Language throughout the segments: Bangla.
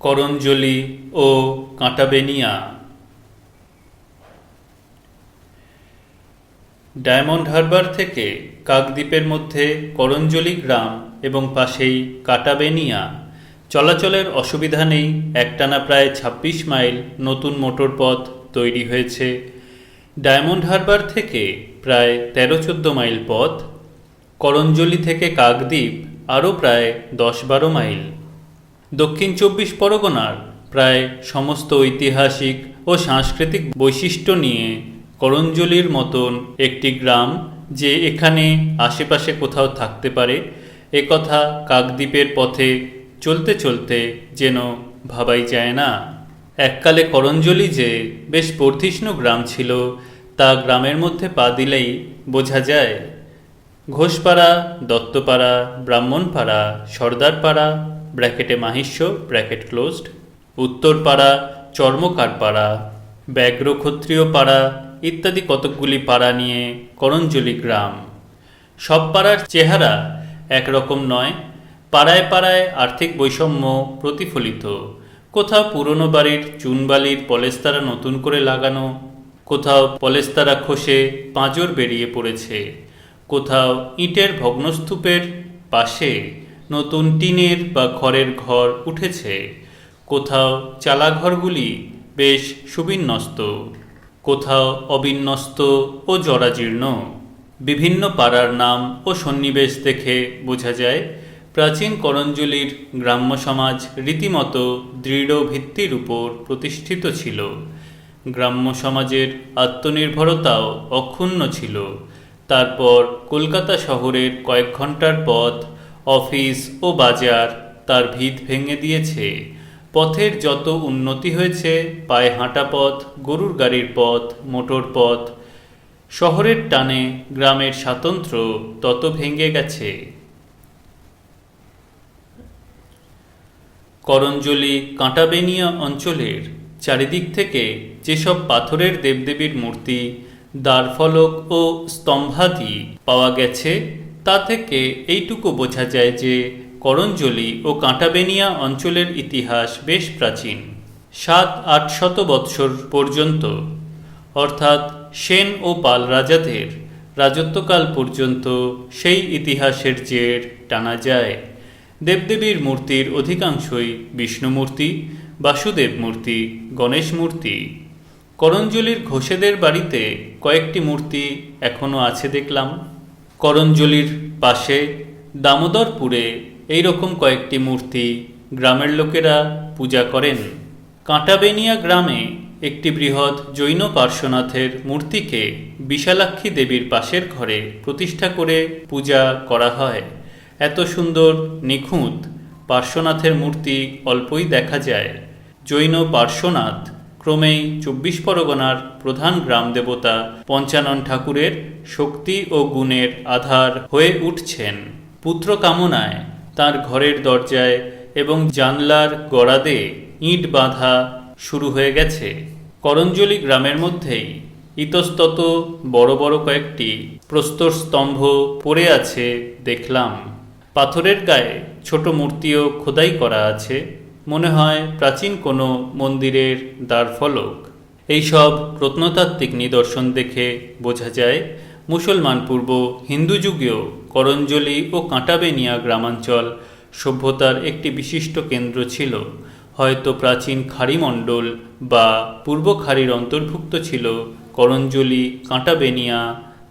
করঞ্জলি ও কাঁটাবেনিয়া। ডায়মন্ড হারবার থেকে কাকদ্বীপের মধ্যে করঞ্জলি গ্রাম এবং পাশেই কাটাবেনিয়া। চলাচলের অসুবিধা নেই, একটানা প্রায় ২৬ মাইল নতুন মোটর পথ তৈরি হয়েছে। ডায়মন্ড হারবার থেকে প্রায় তেরো চোদ্দ মাইল পথ, করঞ্জলি থেকে কাকদ্বীপ আরও প্রায় দশ বারো মাইল। দক্ষিণ চব্বিশ পরগনার প্রায় সমস্ত ঐতিহাসিক ও সাংস্কৃতিক বৈশিষ্ট্য নিয়ে করঞ্জলির মতন একটি গ্রাম যে এখানে আশেপাশে কোথাও থাকতে পারে একথা কাকদ্বীপের পথে চলতে চলতে যেন ভাবাই যায় না। এককালে করঞ্জলি যে বেশ বর্ধিষ্ণু গ্রাম ছিল, তা গ্রামের মধ্যে পা দিলেই বোঝা যায়। ঘোষপাড়া, দত্তপাড়া, ব্রাহ্মণপাড়া, সর্দারপাড়া ব্র্যাকেটে মাহিষ্য, ব্র্যাকেট ক্লোজড, উত্তরপাড়া চর্মকারপাড়া ব্যাঘ্র ক্ষত্রিয় পাড়া ইত্যাদি কতকগুলি পাড়া নিয়ে করঞ্জলি গ্রাম। সব পাড়ার চেহারা একরকম নয়, পাড়ায় পাড়ায় আর্থিক বৈষম্য প্রতিফলিত। কোথাও পুরনো বাড়ির চুনবালির পলেস্তারা নতুন করে লাগানো, কোথাও পলেস্তারা খসে পাঁজর বেরিয়ে পড়েছে, কোথাও ইটের ভগ্নস্তূপের পাশে নতুন টিনের বা খড়ের ঘর উঠেছে। কোথাও চালাঘরগুলি বেশ সুবিন্যস্ত, কোথাও অবিন্যস্ত ও জরাজীর্ণ। বিভিন্ন পাড়ার নাম ও সন্নিবেশ দেখে বোঝা যায়, প্রাচীন করঞ্জলির গ্রাম্য সমাজ রীতিমতো দৃঢ় ভিত্তির উপর প্রতিষ্ঠিত ছিল। গ্রাম্য সমাজের আত্মনির্ভরতাও অক্ষুণ্ণ ছিল। তারপর কলকাতা শহরের কয়েক ঘণ্টার পথ অফিস ও বাজার তার ভিত ভেঙে দিয়েছে। পথের যত উন্নতি হয়েছে, পায়ে হাঁটা পথ, গরুর গাড়ির পথ, মোটর পথ, শহরের টানে গ্রামের স্বাতন্ত্র্য তত ভেঙে গেছে। করঞ্জলি কাঁটাবেনিয়া অঞ্চলের চারিদিক থেকে যেসব পাথরের দেবদেবীর মূর্তি দ্বারফলক ও স্তম্ভাদি পাওয়া গেছে তা থেকে এইটুকু বোঝা যায় যে করঞ্জলি ও কাঁটাবেনিয়া অঞ্চলের ইতিহাস বেশ প্রাচীন, সাত, আট শত বৎসর পর্যন্ত। অর্থাৎ সেন ও পাল রাজাদের রাজত্বকাল পর্যন্ত সেই ইতিহাসের জের টানা যায়। দেবদেবীর মূর্তির অধিকাংশই বিষ্ণুমূর্তি, বাসুদেব মূর্তি, গণেশ মূর্তি। করঞ্জলির ঘোষেদের বাড়িতে কয়েকটি মূর্তি এখনও আছে দেখলাম। করঞ্জলির পাশে দামোদরপুরে এই রকম কয়েকটি মূর্তি গ্রামের লোকেরা পূজা করেন। কাঁটাবেনিয়া গ্রামে একটি বৃহৎ জৈন পার্শ্বনাথের মূর্তিকে বিশালাক্ষী দেবীর পাশের ঘরে প্রতিষ্ঠা করে পূজা করা হয়। এত সুন্দর, নিখুঁত পার্শ্বনাথের মূর্তি অল্পই দেখা যায়। জৈন পার্শ্বনাথ ক্রমেই চব্বিশ পরগনার প্রধান গ্রাম দেবতা পঞ্চানন ঠাকুরের শক্তি ও গুণের আধার হয়ে উঠছেন। পুত্র কামনায় তার ঘরের দরজায় এবং জানলার গড়াদে ইট বাঁধা শুরু হয়ে গেছে। করঞ্জলি গ্রামের মধ্যেই ইতস্তত বড় বড় কয়েকটি প্রস্তর স্তম্ভ পড়ে আছে দেখলাম। পাথরের গায়ে ছোট মূর্তিও খোদাই করা আছে। মনে হয় প্রাচীন কোনো মন্দিরের দ্বারফলক এইসব প্রত্নতাত্ত্বিক নিদর্শন দেখে বোঝা যায়, মুসলমান পূর্ব হিন্দু যুগেও করঞ্জলি ও কাঁটাবেনিয়া গ্রামাঞ্চল সভ্যতার একটি বিশিষ্ট কেন্দ্র ছিল। হয়তো প্রাচীন খাড়িমণ্ডল বা পূর্ব খাড়ির অন্তর্ভুক্ত ছিল করঞ্জলি, কাঁটাবেনিয়া,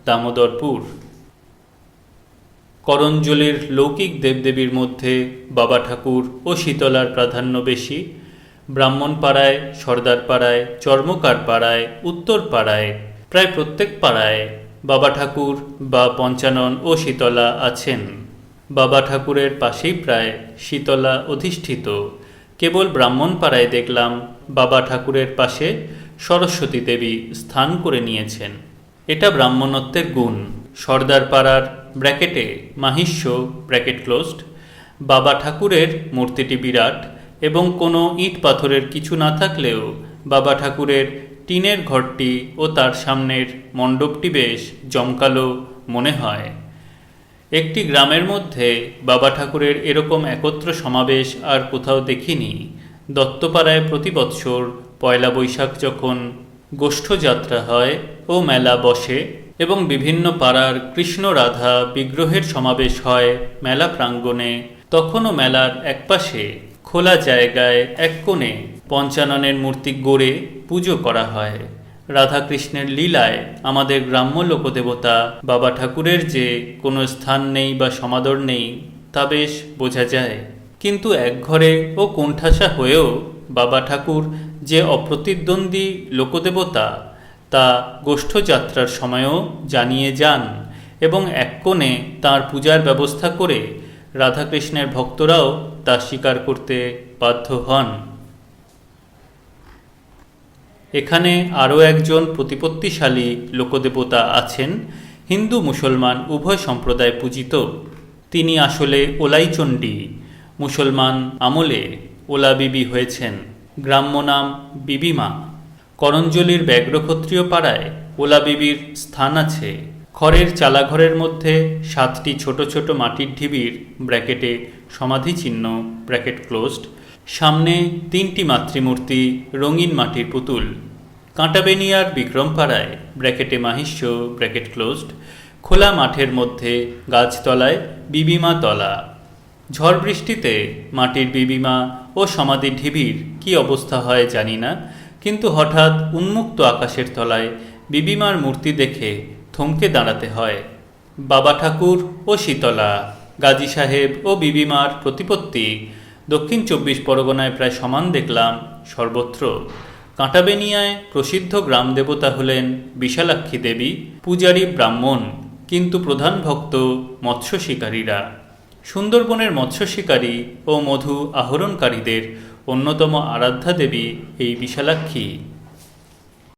দামোদরপুর। করঞ্জলির লৌকিক দেবদেবীর মধ্যে বাবা ঠাকুর ও শীতলার প্রাধান্য বেশি। ব্রাহ্মণপাড়ায়, সর্দারপাড়ায় চর্মকার পাড়ায় উত্তর পাড়ায় প্রায় প্রত্যেক পাড়ায় বাবা ঠাকুর বা পঞ্চানন ও শীতলা আছেন। বাবা ঠাকুরের পাশেই প্রায় শীতলা অধিষ্ঠিত। কেবল ব্রাহ্মণপাড়ায় দেখলাম বাবা ঠাকুরের পাশে সরস্বতী দেবী স্থান করে নিয়েছেন। এটা ব্রাহ্মণত্বের গুণ। সর্দার পাড়ার ব্র্যাকেটে মাহিষ্য, ব্র্যাকেট ক্লোজড, বাবা ঠাকুরের মূর্তিটি বিরাট এবং কোনো ইট পাথরের কিছু না থাকলেও বাবা ঠাকুরের টিনের ঘরটি ও তার সামনের মণ্ডপটি বেশ জমকালো মনে হয়। একটি গ্রামের মধ্যে বাবা ঠাকুরের এরকম একত্র সমাবেশ আর কোথাও দেখিনি। দত্তপাড়ায় প্রতি বৎসর পয়লা বৈশাখ যখন গোষ্ঠযাত্রা হয় ও মেলা বসে এবং বিভিন্ন পাড়ার কৃষ্ণ রাধা বিগ্রহের সমাবেশ হয় মেলা প্রাঙ্গণে। তখনও মেলার একপাশে, খোলা জায়গায় এক কোণে পঞ্চাননের মূর্তি গড়ে পুজো করা হয়। রাধাকৃষ্ণের লীলায় আমাদের গ্রাম্য লোকদেবতা বাবা ঠাকুরের যে কোনো স্থান নেই বা সমাদর নেই, তা বেশ বোঝা যায়। কিন্তু একঘরে ও কোণঠাসা হয়েও বাবা ঠাকুর যে অপ্রতিদ্বন্দ্বী লোকদেবতা তা গোষ্ঠযাত্রার সময়ও জানিয়ে যান এবং এক কোণে তাঁর পূজার ব্যবস্থা করে রাধাকৃষ্ণের ভক্তরাও তা স্বীকার করতে বাধ্য হন। এখানে আরও একজন প্রতিপত্তিশালী লোকদেবতা আছেন, হিন্দু মুসলমান উভয় সম্প্রদায় পূজিত। তিনি আসলে ওলাইচণ্ডী, মুসলমান আমলে ওলা বিবি হয়েছেন। গ্রাম্য নাম বিবিমা। করঞ্জলির ব্যাঘ্রক্ষত্রিয় পাড়ায় ওলা বিবির স্থান আছে। খড়ের চালাঘরের মধ্যে সাতটি ছোট ছোট মাটির ঢিবির ব্র্যাকেটে সমাধিচিহ্ন ব্র্যাকেট ক্লোজড। সামনে তিনটি মাতৃমূর্তি, রঙিন মাটির পুতুল। কাঁটাবেনিয়ার বিক্রমপাড়ায় ব্র্যাকেটে মাহিষ্য, ব্র্যাকেট ক্লোজড। খোলা মাঠের মধ্যে গাছতলায় বিবিমা তলা। ঝড় বৃষ্টিতে মাটির বিবিমা ও সমাধি ঢিবির কি অবস্থা হয় জানি না। কিন্তু হঠাৎ উন্মুক্ত আকাশের তলায় বিবিমার মূর্তি দেখে থমকে দাঁড়াতে হয়। বাবা ঠাকুর ও শীতলা, গাজী সাহেব ও বিবিমার প্রতিপত্তি দক্ষিণ চব্বিশ পরগনায় প্রায় সমান দেখলাম সর্বত্র। কাঁটাবেনিয়ায় প্রসিদ্ধ গ্রাম দেবতা হলেন বিশালাক্ষী দেবী, পূজারী ব্রাহ্মণ, কিন্তু প্রধান ভক্ত মৎস্য শিকারীরা। সুন্দরবনের মৎস্য শিকারী ও মধু আহরণকারীদের অন্যতম আরাধ্যা দেবী এই বিশালাক্ষী।